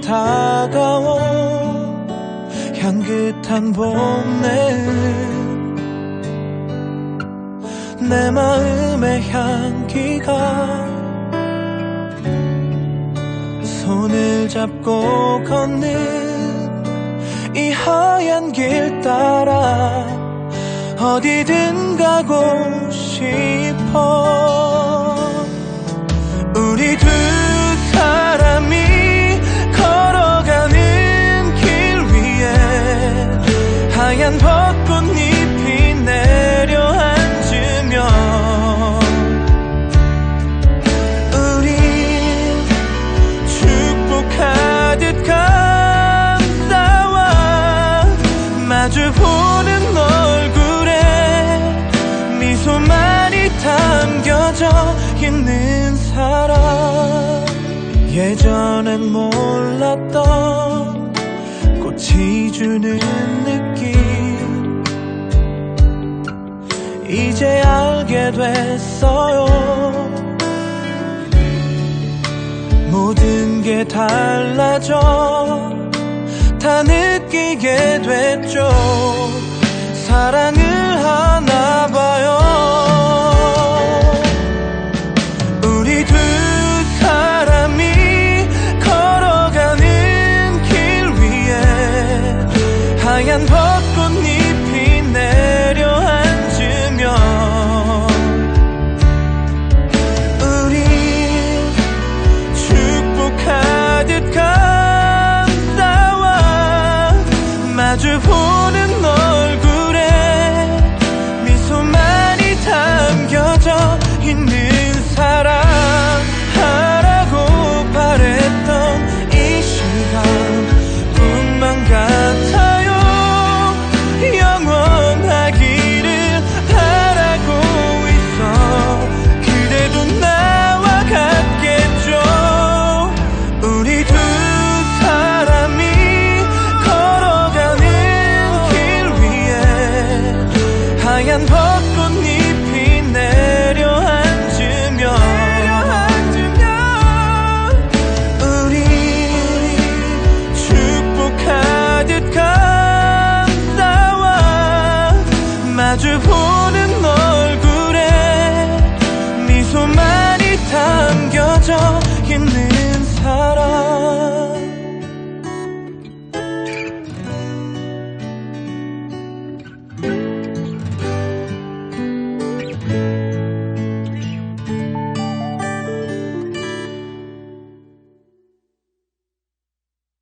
다가온 향긋한 봄내음 내 마음의 향기가 손을 잡고 걷는 이 하얀 길 따라 어디든 가고 싶어 축복하듯 감싸와 마주보는 얼굴에 미소만이 담겨져 있는 사람. 예전엔 몰랐던 꽃이 주는 느낌. 이제 알게 됐어요 달라져. 다 느끼게 됐죠. 사랑을 하나 봐요. 우리 두 사람이 걸어가는 길 위에 하얀 벚꽃잎 是破